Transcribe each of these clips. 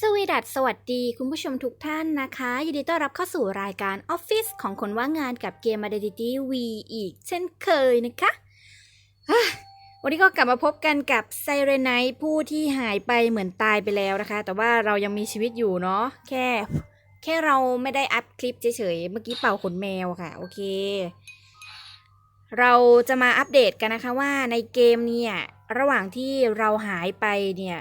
สวีดัสสวัสดีคุณผู้ชมทุกท่านนะคะ ยินดีต้อนรับเข้าสู่รายการออฟฟิศของคนว่างงานกับเกม Identity V อีกเช่นเคยนะคะ วันนี้ก็กลับมาพบกันกับไซเรนไนผู้ที่หายไปเหมือนตายไปแล้วนะคะ แต่ว่าเรายังมีชีวิตอยู่เนาะแค่ แค่เราไม่ได้อัพคลิปเฉยๆ เมื่อกี้เป่าขนแมวค่ะ โอเค เราจะมาอัปเดตกันนะคะว่าในเกมเนี่ย ระหว่างที่เราหายไปเนี่ย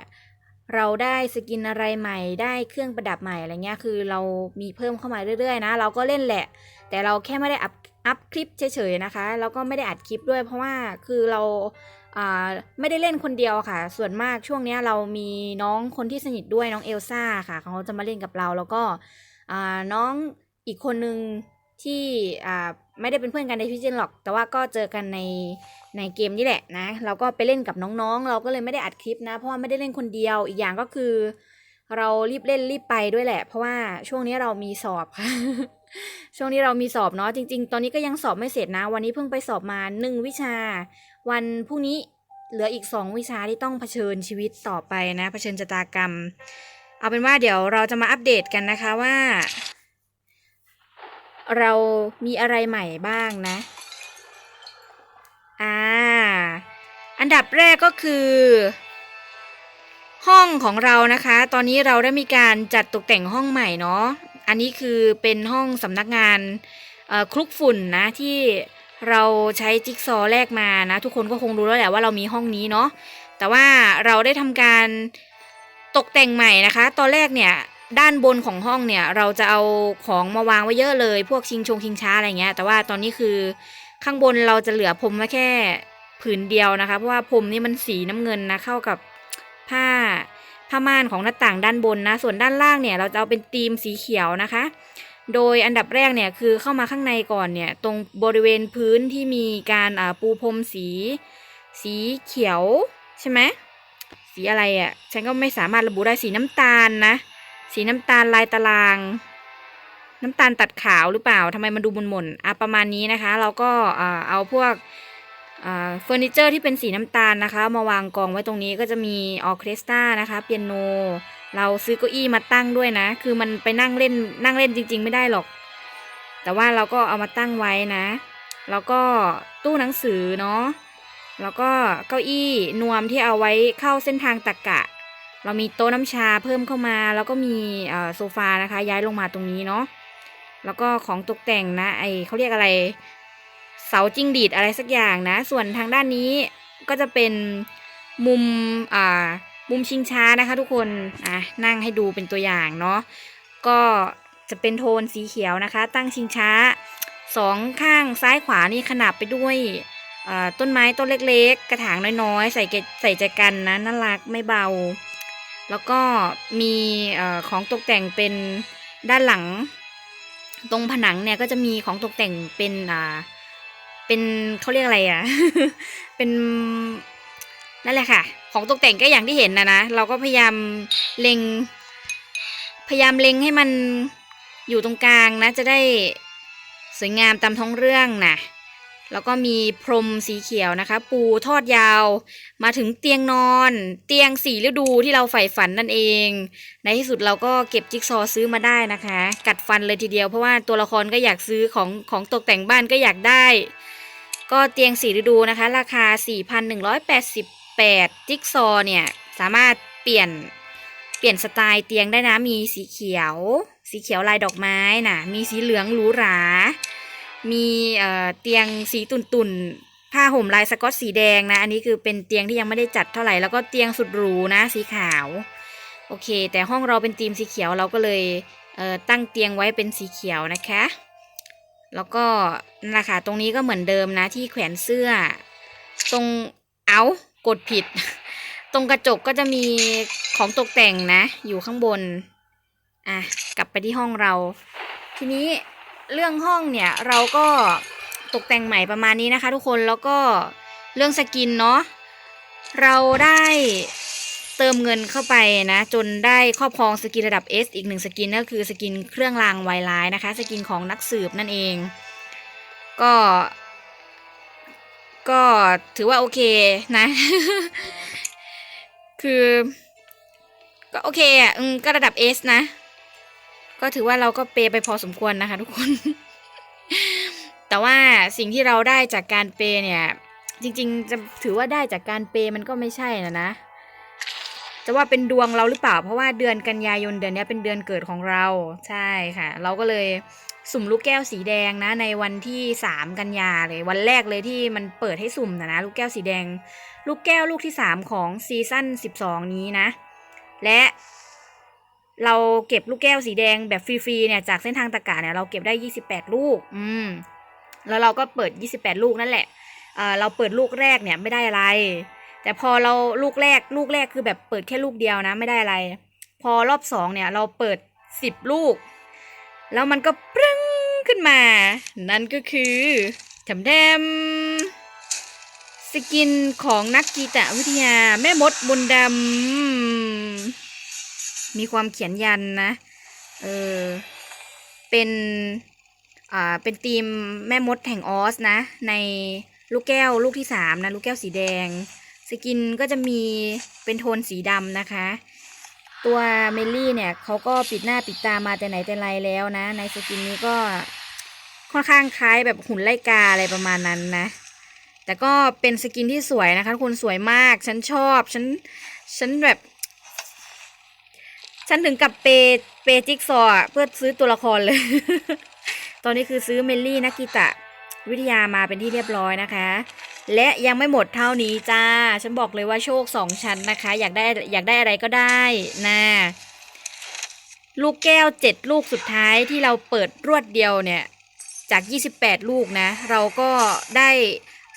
เราได้สกินอะไรใหม่ได้เครื่องประดับใหม่อะไรเงี้ยคือเรามีเพิ่มเข้ามาเรื่อยๆนะ เราก็เล่นแหละ แต่เราแค่ไม่ได้อัพอัพคลิปเฉยๆนะคะ แล้วก็ไม่ได้อัดคลิปด้วยเพราะว่าคือเราไม่ได้เล่นคนเดียวค่ะ ส่วนมากช่วงเนี้ยเรามีน้องคนที่สนิทด้วยน้องเอลซ่าค่ะ เขาจะมาเล่นกับเราแล้วก็น้องอีกคนนึง ที่อ่าไม่ได้เป็นเพื่อนกันในพิจินหรอก แต่ว่าก็เจอกันในในเกมนี่แหละนะ เราก็ไปเล่นกับน้องๆ เราก็เลยไม่ได้อัดคลิปนะ เพราะว่าไม่ได้เล่นคนเดียว อีกอย่างก็คือ เรารีบเล่นรีบไปด้วยแหละ เพราะว่าช่วงนี้เรามีสอบค่ะ ช่วงนี้เรามีสอบเนาะ จริง ๆ ตอนนี้ก็ยังสอบไม่เสร็จนะ วันนี้เพิ่งไปสอบมาหนึ่งวิชา วันพรุ่งนี้เหลืออีกสองวิชาที่ต้องเผชิญชีวิตต่อไปนะ เผชิญชะตากรรม เอาเป็นว่าเดี๋ยวเราจะมาอัปเดตกันนะคะว่า เรามีอะไรใหม่บ้างนะ อ่า อันดับแรกก็คือ ห้องของเรานะคะ ตอนนี้เราได้มีการจัดตกแต่งห้องใหม่เนาะ อันนี้คือเป็นห้องสำนักงานคลุกฝุ่นนะที่เราใช้จิ๊กซอแลกมานะ ทุกคนก็คงรู้แล้วแหละว่าเรามีห้องนี้เนาะแต่ว่าเราได้ทำการตกแต่งใหม่นะคะ ตอนแรกเนี่ย ด้านบนของห้องเนี่ย เราจะเอาของมาวางไว้เยอะเลย พวกชิงชงชิงช้าอะไรเงี้ย แต่ว่าตอนนี้คือข้างบนเราจะเหลือพรมไว้แค่ผืนเดียวนะคะ เพราะว่าพรมนี่มันสีน้ำเงินนะเข้ากับผ้าผ้าม่านของหน้าต่างด้านบนนะ ส่วนด้านล่างเนี่ย เราจะเอาเป็นธีมสีเขียวนะคะ โดยอันดับแรกเนี่ยคือเข้ามาข้างในก่อนเนี่ย ตรงบริเวณพื้นที่มีการปูพรมสี สีเขียวใช่ไหมสีอะไรอะ่ะฉันก็ไม่สามารถระบุได้สีน้ำตาลนะ สีน้ำตาลลายตาราง น้ำตาลตัดขาวหรือเปล่าทำไมมันดูหม่นๆอะประมาณนี้นะคะ เราก็เอาพวกเฟอร์นิเจอร์ที่เป็นสีน้ำตาลนะคะ มาวางกองไว้ตรงนี้ก็จะมีออเคสตรานะคะเปียโน เราซื้อเก้าอี้มาตั้งด้วยนะ คือมันไปนั่งเล่นนั่งเล่นจริง ๆ ไม่ได้หรอก แต่ว่าเราก็เอามาตั้งไว้นะ แล้วก็ตู้หนังสือเนาะแล้วก็เก้าอี้นวมที่เอาไว้เข้าเส้นทางตะกกะ เรามีโต๊ะน้ำชาเพิ่มเข้ามา แล้วก็มีโซฟานะคะ ย้ายลงมาตรงนี้เนาะแล้วก็ของตกแต่งนะไอเขาเรียกอะไร เสาจิ้งดีดอะไรสักอย่างนะ ส่วนทางด้านนี้ก็จะเป็นมุมอ่ามุมชิงช้านะคะ ทุกคนอะนั่งให้ดูเป็นตัวอย่างเนาะก็จะเป็นโทนสีเขียวนะคะ ตั้งชิงช้าสองข้างซ้ายขวานี่ขนาบไปด้วยต้นไม้ต้นเล็กๆ กระถางน้อยๆ ใส่ใส่ใจกันนะน่ารักไม่เบา แล้วก็มีอของตกแต่งเป็นด้านหลัง ตรงผนังเนี่ยก็จะมีของตกแต่งเป็นอ่าเป็นเขาเรียกอะไรอะ เป็นนั่นแหละค่ะ ของตกแต่งก็อย่างที่เห็นนะนะ เราก็พยายามเล็ง พยายามเล็งให้มันอยู่ตรงกลางนะ จะได้สวยงามตามท้องเรื่องนะ แล้วก็มีพรมสีเขียวนะคะ ปูทอดยาว มาถึงเตียงนอน เตียงสีฤดูที่เราใฝ่ฝันนั่นเอง ในที่สุดเราก็เก็บจิ๊กซอว์ซื้อมาได้นะคะ กัดฟันเลยทีเดียวเพราะว่าตัวละครก็อยากซื้อของของตกแต่งบ้านก็อยากได้ ก็เตียงสีฤดูนะคะ ราคา 4,188 จิ๊กซอว์เนี่ย สามารถเปลี่ยนเปลี่ยนสไตล์เตียงได้นะมีสีเขียว สีเขียวลายดอกไม้น่ะ มีสีเหลืองหรูหรา มีเตียงสีตุ่นตุ่นๆผ้าห่มลายสกอตสีแดงนะ อันนี้คือเป็นเตียงที่ยังไม่ได้จัดเท่าไหร่ แล้วก็เตียงสุดหรูนะ สีขาว โอเค แต่ห้องเราเป็นธีมสีเขียวเราก็เลยเตั้งเตียงไว้เป็นสีเขียวนะคะ แล้วก็นั่นแหละค่ะตรงนี้ก็เหมือนเดิมนะ ที่แขวนเสื้อ ตรงเอากดผิด ตรงกระจกก็จะมีของตกแต่งนะ อยู่ข้างบน อะ กลับไปที่ห้องเรา ทีนี้ เรื่องห้องเนี่ยเราก็ตกแต่งใหม่ประมาณนี้นะคะ ทุกคนแล้วก็เรื่องสกินเนาะเราได้เติมเงินเข้าไปนะ จนได้ครอบครองสกินระดับ S อีกหนึ่งสกินก็คือสกินเครื่องรางไวร้ายนะคะ สกินของนักสืบนั่นเอง ก็ ก็ถือว่าโอเคนะ คือ ก็โอเคอะก็ระดับเอสนะ ก็ถือว่าเราก็เปย์ไปพอสมควรนะคะทุกคน แต่ว่าสิ่งที่เราได้จากการเปย์เนี่ย จริง ๆ จะถือว่าได้จากการเปย์มันก็ไม่ใช่นะนะจะว่าเป็นดวงเราหรือเปล่า เพราะว่าเดือนกันยายนเดือนนี้เป็นเดือนเกิดของเราใช่ค่ะ เราก็เลยสุ่มลูกแก้วสีแดงนะ ในวันที่สามกันยาเลย วันแรกเลยที่มันเปิดให้สุ่มนะนะลูกแก้วสีแดง ลูกแก้วลูกที่สามของซีซั่นสิบสองนี้นะ และ เราเก็บลูกแก้วสีแดงแบบฟรีๆเนี่ยจากเส้นทางตะกาเนี่ยเราเก็บได้ยี่สิบแปดลูก อืม แล้วเราก็เปิดยี่สิบแปดลูกนั่นแหละเเราเปิดลูกแรกเนี่ยไม่ได้อะไร แต่พอเราลูกแรกลูกแรกคือแบบเปิดแค่ลูกเดียวนะไม่ได้อะไร พอรอบสองเนี่ยเราเปิดสิบลูก แล้วมันก็ปรึ้งขึ้นมา นั่นก็คือแถมแถมสกินของนักกีตวิทยาแม่มดบนดำ มีความเขียนยันนะ เออ เป็น อ่า เป็นทีมแม่มดแห่งออสนะ ในลูกแก้วลูกที่สามนะ ลูกแก้วสีแดง สกินก็จะมีเป็นโทนสีดำนะคะ ตัวเมลลี่เนี่ยเขาก็ปิดหน้าปิดตามาแต่ไหนแต่ไรแล้วนะ ในสกินนี้ก็ค่อนข้างคล้ายแบบหุ่นไล่กาอะไรประมาณนั้นนะแต่ก็เป็นสกินที่สวยนะคะทุกคนสวยมาก ฉันชอบ ฉัน ฉันแบบ ฉันถึงกับเปย์เปย์จิ๊กซอว์เพื่อซื้อตัวละครเลย ตอนนี้คือซื้อเมลลี่นักกีตะ วิทยามาเป็นที่เรียบร้อยนะคะ และยังไม่หมดเท่านี้จ้า ฉันบอกเลยว่าโชคสองชั้นนะคะ อยากได้อยากได้อะไรก็ได้นะลูกแก้วเจ็ดลูกสุดท้ายที่เราเปิดรวดเดียวเนี่ย จาก 28 ลูกนะ เราก็ได้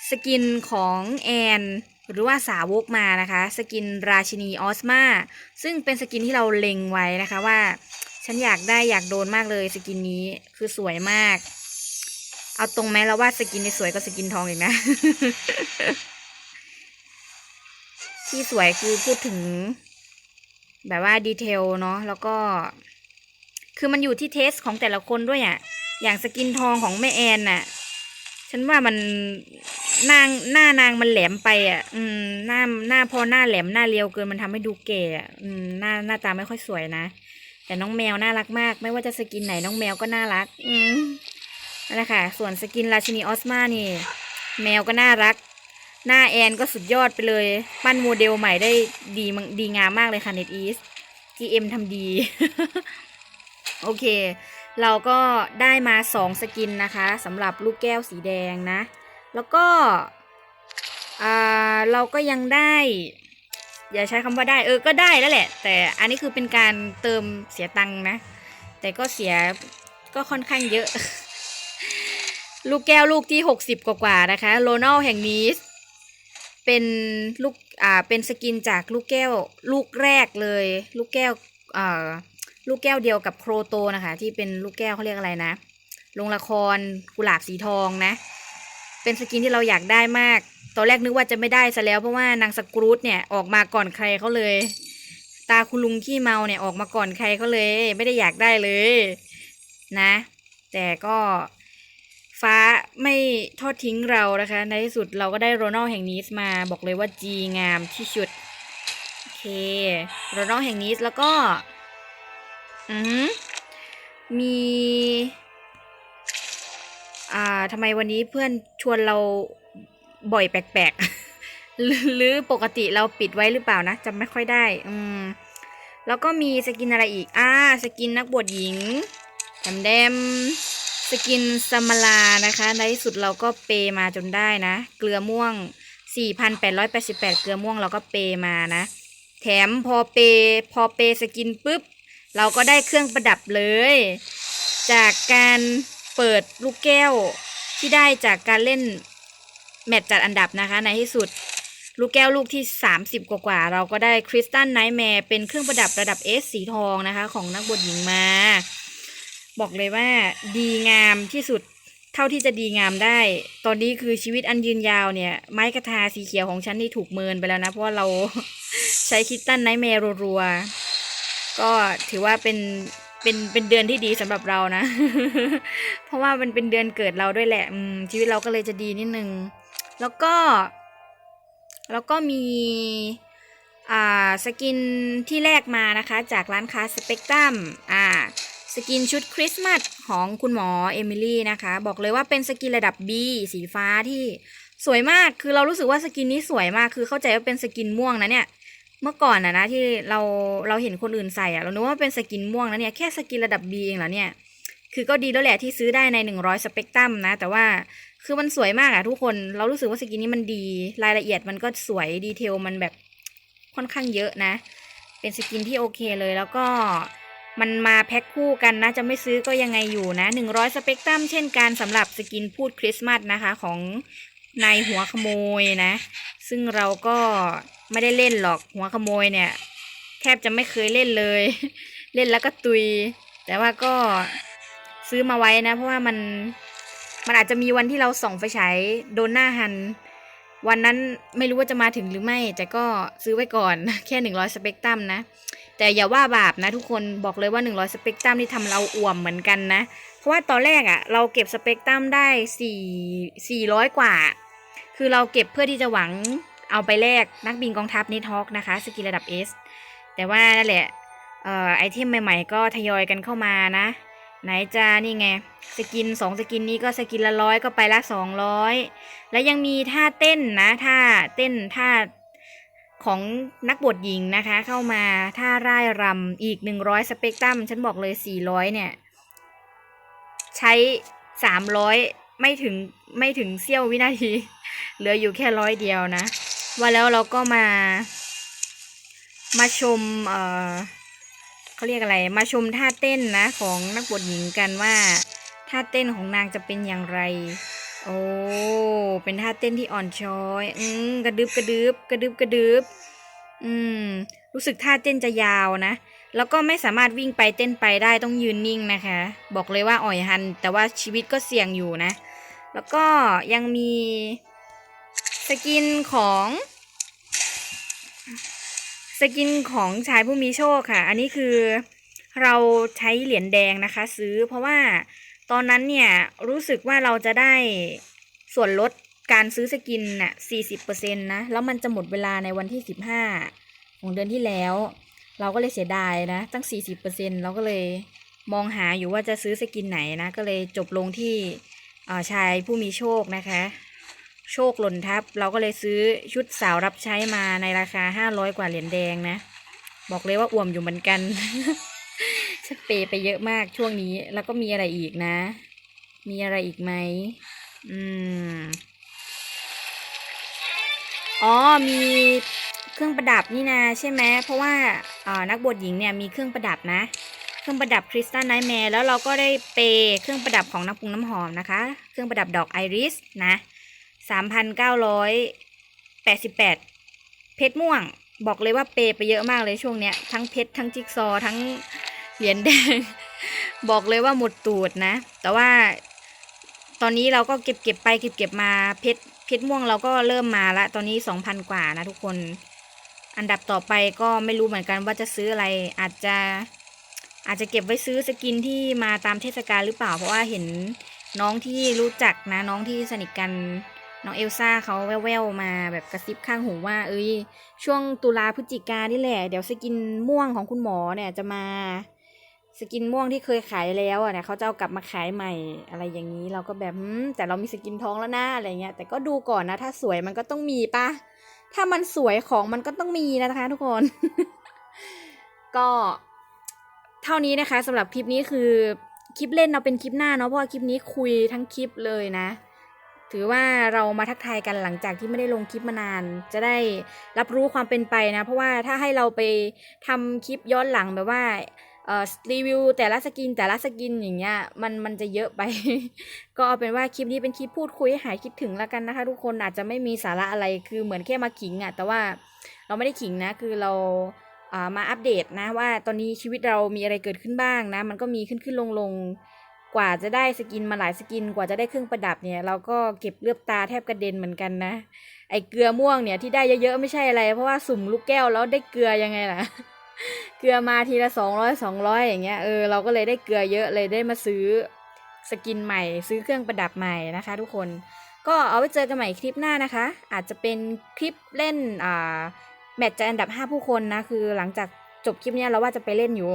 สกินของแอน หรือว่าสาวกมานะคะ สกินราชินีออสมาซึ่งเป็นสกินที่เราเล็งไว้นะคะว่า ฉันอยากได้อยากโดนมากเลยสกินนี้คือสวยมาก เอาตรงไหมเราว่าสกินนี่สวยกว่าสกินทองอีกนะ ที่สวยคือพูดถึง แบบว่าดีเทลเนาะแล้วก็ คือมันอยู่ที่เทสของแต่ละคนด้วยอะ่ะอย่างสกินทองของแม่แอนน่ะ ฉันว่ามัน นางหน้านางมันแหลมไปอะ อืม หน้าหน้าพอหน้าแหลมหน้าเรียวเกินมันทำให้ดูเก๋อะอืมหน้าหน้าตาไม่ค่อยสวยนะ แต่น้องแมวน่ารักมาก ไม่ว่าจะสกินไหนน้องแมวก็น่ารัก อืมนั่นแหละค่ะ ส่วนสกินราชินีออสมานี่ แมวก็น่ารัก หน้าแอนก็สุดยอดไปเลย ปั้นโมเดลใหม่ได้ดีมังดีงามมากเลยค่ะเน็ตอีส GM ทำดี โอเค เราก็ได้มาสองสกินนะคะสำหรับลูกแก้วสีแดงนะ แล้วก็อ่าเราก็ยังได้ อย่าใช้คำว่าได้ เออก็ได้แล้วแหละ แต่อันนี้คือเป็นการเติมเสียตังค์นะ แต่ก็เสียก็ค่อนข้างเยอะ ลูกแก้วลูกที่หกสิบกว่าๆนะคะโรนัลแห่งนี้เป็นลูกอ่าเป็นสกินจากลูกแก้วลูกแรกเลย ลูกแก้วอ่าลูกแก้วเดียวกับโครโตนะคะ ที่เป็นลูกแก้วเขาเรียกอะไรนะลงละครกุหลาบสีทองนะ เป็นสกินที่เราอยากได้มาก ตอนแรกนึกว่าจะไม่ได้ซะแล้วเพราะว่านางสกรูตเนี่ยออกมาก่อนใครเขาเลย ตาคุณลุงขี้เมาเนี่ยออกมาก่อนใครเขาเลย ไม่ได้อยากได้เลยนะ แต่ก็ฟ้าไม่ทอดทิ้งเรานะคะ ในที่สุดเราก็ได้โรนัลแห่งนี้มาบอกเลยว่าจีงามที่สุดโอเคโรนัลแห่งนี้แล้วก็ อือหือมี อ่าทำไมวันนี้เพื่อนชวนเราบ่อยแปลกๆ หรือปกติเราปิดไว้หรือเปล่านะจำไม่ค่อยได้ อืม แล้วก็มีสกินอะไรอีก อ่า สกินนักบวชหญิงแถมแดมสกินซัมาลานะคะ ในที่สุดเราก็เปมาจนได้นะ เกลือม่วง 4,888 เกลือม่วงเราก็เปมานะ แถมพอเปพอเปสกินปุ๊บ เราก็ได้เครื่องประดับเลย จากการ เปิดลูกแก้วที่ได้จากการเล่นแมตช์จัดอันดับนะคะ ในที่สุด ลูกแก้วลูกที่ 30 กว่าๆเราก็ได้คริสตัลไนท์แมร์เป็นเครื่องประดับระดับ S สีทองนะคะ ของนักบวชหญิงมา บอกเลยว่าดีงามที่สุดเท่าที่จะดีงามได้ ตอนนี้คือชีวิตอันยืนยาวเนี่ย ไม้กระทาสีเขียวของฉันนี่ถูกเมินไปแล้วนะ เพราะว่าเราใช้คริสตัลไนท์แมร์รัวๆก็ถือว่าเป็น เป็นเป็นเดือนที่ดีสำหรับเรานะ เพราะว่ามันเป็นเดือนเกิดเราด้วยแหละชีวิตเราก็เลยจะดีนิดนึง แล้วก็ แล้วก็มีอ่าสกินที่แรกมานะคะ จากร้านค้าสเปกตรัมอ่าสกินชุดคริสต์มาสของคุณหมอเอมิลี่นะคะ บอกเลยว่าเป็นสกินระดับ B สีฟ้าที่สวยมากคือเรารู้สึกว่าสกินนี้สวยมากคือเข้าใจว่าเป็นสกินม่วงนะเนี่ย เมื่อก่อนอะนะที่เราเราเห็นคนอื่นใส่อะเรานึกว่าเป็นสกินม่วงนะเนี่ยแค่สกินระดับ B เองเหรอเนี่ย คือก็ดีแล้วแหละที่ซื้อได้ใน 100 สเปกตรัมนะ แต่ว่าคือมันสวยมากอะทุกคนเรารู้สึกว่าสกินนี้มันดี รายละเอียดมันก็สวยดีเทลมันแบบค่อนข้างเยอะนะ เป็นสกินที่โอเคเลยแล้วก็มันมาแพ็คคู่กันนะ จะไม่ซื้อก็ยังไงอยู่นะ 100 สเปกตรัมเช่นกันสำหรับสกินพูดคริสต์มาสนะคะของนายหัวขโมยนะ ซึ่งเราก็ ไม่ได้เล่นหรอกหัวขโมยเนี่ย แทบจะไม่เคยเล่นเลย เล่นแล้วก็ตุย แต่ว่าก็ซื้อมาไว้นะ เพราะว่ามันมันอาจจะมีวันที่เราส่องไฟฉายโดนหน้าหัน วันนั้นไม่รู้ว่าจะมาถึงหรือไม่ แต่ก็ซื้อไว้ก่อน แค่100สเปกตรัมนะ แต่อย่าว่าบาปนะทุกคนบอกเลยว่า100สเปกตรัมที่ทำเราอ่วมเหมือนกันนะ เพราะว่าตอนแรกอะ่ะ เราเก็บสเปกตรัมได้4 400กว่า คือเราเก็บเพื่อที่จะหวัง เอาไปแลกนักบินกองทัพนิทอกนะคะสกิลระดับ S แต่ว่านั่นแหละออไอเทมใหม่ๆ ก็ทยอยกันเข้ามานะ ไหนจะนี่ไง สกินสองสกินนี้ก็สกินละร้อยก็ไปละสองร้อยแล้วยังมีท่าเต้นนะท่าเต้นท่าของนักบทหญิงนะคะ เข้ามาท่าร่ายรำอีกหนึ่งร้อยสเปกตรัมฉันบอกเลยสี่ร้อยเนี่ย ใช้สามร้อยไม่ถึงไม่ถึงเสี้ยววินาที เหลืออยู่แค่ร้อยเดียวนะ ว่าแล้วเราก็มา มาชม เอ่อเขาเรียกอะไร มาชมท่าเต้นนะ ของนักบทหญิงกันว่า ท่าเต้นของนางจะเป็นอย่างไร โอ้ เป็นท่าเต้นที่อ่อนช้อย อืมกระดึบกระดึบกระดึบกระดึบอืม รู้สึกท่าเต้นจะยาวนะ แล้วก็ไม่สามารถวิ่งไปเต้นไปได้ต้องยืนนิ่งนะคะ บอกเลยว่าอ่อยหัน แต่ว่าชีวิตก็เสี่ยงอยู่นะ แล้วก็ยังมี สกินของ สกินของชายผู้มีโชคค่ะ อันนี้คือเราใช้เหรียญแดงนะคะ ซื้อเพราะว่าตอนนั้นเนี่ยรู้สึกว่าเราจะได้ส่วนลดการซื้อสกินน่ะ40%นะ แล้วมันจะหมดเวลาในวันที่ 15 ของเดือนที่แล้ว เราก็เลยเสียดายนะ ตั้ง 40%เราก็เลยมองหาอยู่ว่าจะซื้อสกินไหนนะ ก็เลยจบลงที่ชายผู้มีโชคนะคะ โชคหล่นทับ เราก็เลยซื้อชุดสาวรับใช้มาในราคา500กว่าเหรียญแดงนะ บอกเลยว่าอ่วมอยู่เหมือนกันสเปย์ไปเยอะมากช่วงนี้ แล้วก็มีอะไรอีกนะ มีอะไรอีกไหมอืมอ๋อมีเครื่องประดับนี่นะใช่ไหมเพราะว่าอ่านักบวชหญิงเนี่ยมีเครื่องประดับนะ เครื่องประดับคริสตัลไนท์แมร์แล้วเราก็ได้เปย์เครื่องประดับของน้ำปรุงน้ำหอมนะคะ เครื่องประดับดอกไอริสนะ สามพันเก้าร้อยแปดสิบแปดเพชรม่วง บอกเลยว่าเปย์ไปเยอะมากเลยช่วงเนี้ย ทั้งเพชรทั้งจิ๊กซอทั้งเหรียญแดง บอกเลยว่าหมดตูดนะ แต่ว่าตอนนี้เราก็เก็บเก็บไปเก็บเก็บมาเพชรเพชรม่วงเราก็เริ่มมาละตอนนี้สองพันกว่านะทุกคน อันดับต่อไปก็ไม่รู้เหมือนกันว่าจะซื้ออะไรอาจจะอาจจะเก็บไว้ซื้อสกินที่มาตามเทศกาลหรือเปล่า เพราะว่าเห็นน้องที่รู้จักนะน้องที่สนิทกัน น้องเอลซ่าเขาแว่วๆมาแบบกระซิบข้างหูว่า เอ้ย ช่วงตุลาพฤศจิกานี่แหละ เดี๋ยวสกินม่วงของคุณหมอเนี่ยจะมา สกินม่วงที่เคยขายแล้วอะเนี่ยเขาจะเอากลับมาขายใหม่อะไรอย่างนี้ เราก็แบบแต่เรามีสกินท้องแล้วนะอะไรเงี้ยแต่ก็ดูก่อนนะ ถ้าสวยมันก็ต้องมีปะถ้ามันสวยของมันก็ต้องมีนะคะ ทุกคน ก็เท่านี้นะคะสำหรับคลิปนี้คือคลิปเล่นเอาเป็นคลิปหน้าเนาะเพราะว่าคลิปนี้คุยทั้งคลิปเลยนะ ถือว่าเรามาทักทายกันหลังจากที่ไม่ได้ลงคลิปมานาน จะได้รับรู้ความเป็นไปนะ เพราะว่าถ้าให้เราไปทำคลิปย้อนหลังแบบว่าเอ่อรีวิวแต่ละสกินแต่ละสกินอย่างเงี้ยมันมันจะเยอะไป ก็เอาเป็นว่าคลิปนี้เป็นคลิปพูดคุยให้หายคิดถึงแล้วกันนะคะ ทุกคนอาจจะไม่มีสาระอะไรคือเหมือนแค่มาขิงอะ่ะแต่ว่าเราไม่ได้ขิงนะคือเราอ่ามาอัปเดตนะว่าตอนนี้ชีวิตเรามีอะไรเกิดขึ้นบ้างนะ มันก็มีขึ้นขึ้นลงลง กว่าจะได้สกินมาหลายสกิน กว่าจะได้เครื่องประดับเนี่ย เราก็เก็บเลือบตาแทบกระเด็นเหมือนกันนะ ไอเกลือม่วงเนี่ยที่ได้เยอะๆไม่ใช่อะไร เพราะว่าสุ่มลูกแก้วแล้วได้เกลือยังไงล่ะ เกลือมาทีละสองร้อยสองร้อยอย่างเงี้ยเออเราก็เลยได้เกลือเยอะเลยได้มาซื้อสกินใหม่ ซื้อเครื่องประดับใหม่นะคะทุกคนก็เอาไว้เจอกันใหม่คลิปหน้านะคะ อาจจะเป็นคลิปเล่นอ่าแมตช์จะอันดับ 5 ผู้คนนะ คือหลังจาก จบคลิปเนี้ยเราว่าจะไปเล่นอยู่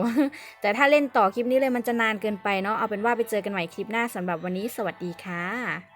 แต่ถ้าเล่นต่อคลิปนี้เลยมันจะนานเกินไปเนาะเอาเป็นว่าไปเจอกันใหม่คลิปหน้าสำหรับวันนี้สวัสดีค่ะ